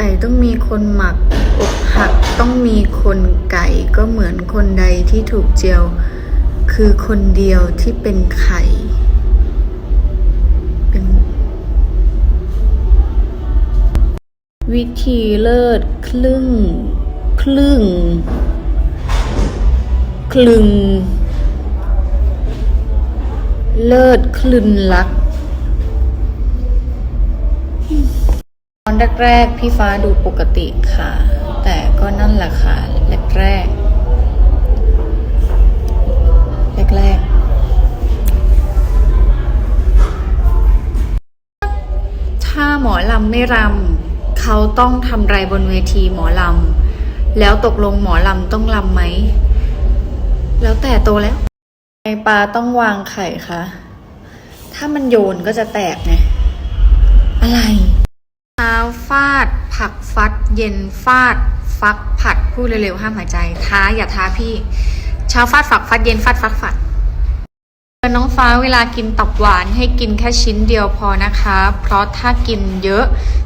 ไก่ต้องมีคนหมัก อกหักต้องมีคนไก่ก็เหมือนคนใดที่ถูกเจียว คือคนเดียวที่เป็นไข่เป็นวิธีเลิศครึ่ง ครึ่ง คลึง เลิศคลึนลัก ตอนแรกๆพี่ฟ้าดูปกติค่ะ แต่ก็นั่นแหละค่ะแรกๆแรกๆถ้าหมอลำไม่รำเขาต้องทำไรบนเวทีหมอลำแล้วตกลงหมอลำต้องลำไหม แล้วแต่โตแล้วไอปลาต้องวางไข่คะ ถ้ามันโยนก็จะแตกไง อะไร เช้าฟาด ผักฟัด เย็นฟาดฟักผัดพูดเร็วๆห้ามหายใจ ท้าอย่าท้าพี่ เช้าฟาดฝักฟัดเย็นฟาดฟักฝัดน้องฟ้าเวลากินตับหวานให้กินแค่ชิ้นเดียวพอนะคะ เพราะถ้ากินเยอะ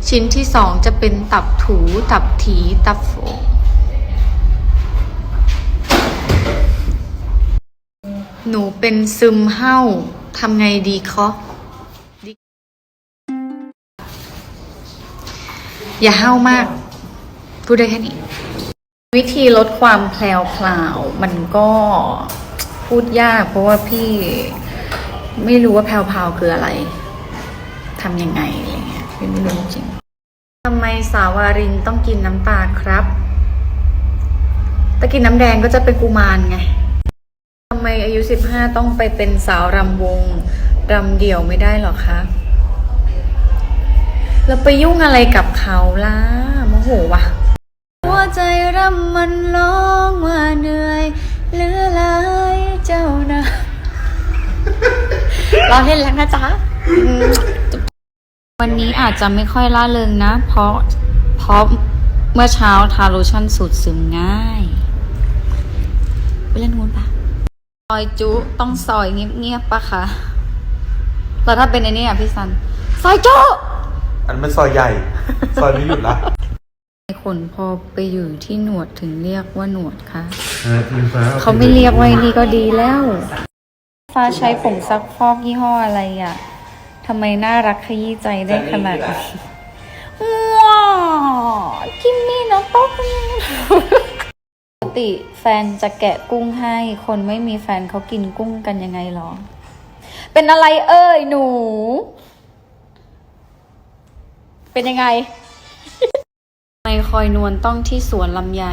ชิ้นที่สองจะเป็นตับถูตับถีตับโฝหนูเป็นซึมเห้าทำไงดีคะอย่าเห้ามาก พูดได้แค่นี้ วิธีลดความแพลวพลาวมันก็พูดยากเพราะว่าพี่ไม่รู้ว่าแพลวพาวคืออะไรทำยังไงอะไรเงี้ยพี่ไม่รู้จริงทำไมสาวารินต้องกินน้ำตาครับถ้ากินน้ำแดงก็จะเป็นกุมารไงทำไมอายุสิบห้าต้องไปเป็นสาวรำวงรำเดี่ยวไม่ได้หรอคะแล้วไปยุ่งอะไรกับเขาล่ะโมโหวะหัว ใจรำมันร้องว่าเหนื่อยเหลือหลายเจ้านะเราเล่นแล้วนะจ๊ะอืมวันนี้อาจจะไม่ค่อยล่าเริงนะ เพราะเพราะเมื่อเช้าทาโลชั่นสูตรซึมง่ายไปเล่นงูนปะซอยจุต้องซอยเงียบๆปะคะแล้วถ้าเป็นไอ้นี่อะพี่ซัน ซอยจุอันนั้นมันซอยใหญ่ ซอยนี้หยุดละ ขนพอไปอยู่ที่หนวดถึงเรียกว่าหนวดคะคุณฟ้าเขาไม่เรียกว่าไอ้นี่ก็ดีแล้ว ฟ้าใช้ผงซักฟอกยี่ห้ออะไรอะทำไมน่ารักขยี้ใจได้ขนาดนี้ว้าวกิมมี่น้องต๊อกปกติแฟนจะแกะกุ้งให้ คนไม่มีแฟนเขากินกุ้งกันยังไงหรอ เป็นอะไรเอ่ยหนู เป็นยังไงทำไม คอยนวลต้องที่สวนลำไย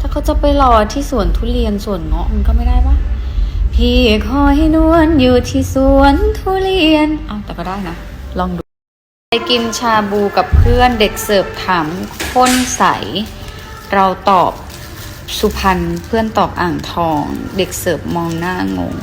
ถ้าเขาจะไปรอที่สวนทุเรียนสวนเงาะมันก็ไม่ได้ปะพี่คอยนวลอยู่ที่สวนทุเรียน เอาแต่ก็ได้นะ ลองดู ไปกินชาบูกับเพื่อนเด็กเสิร์ฟถามข้นใส เราตอบสุพรรณเพื่อนตอบอ่างทอง เด็กเสิร์ฟมองหน้างง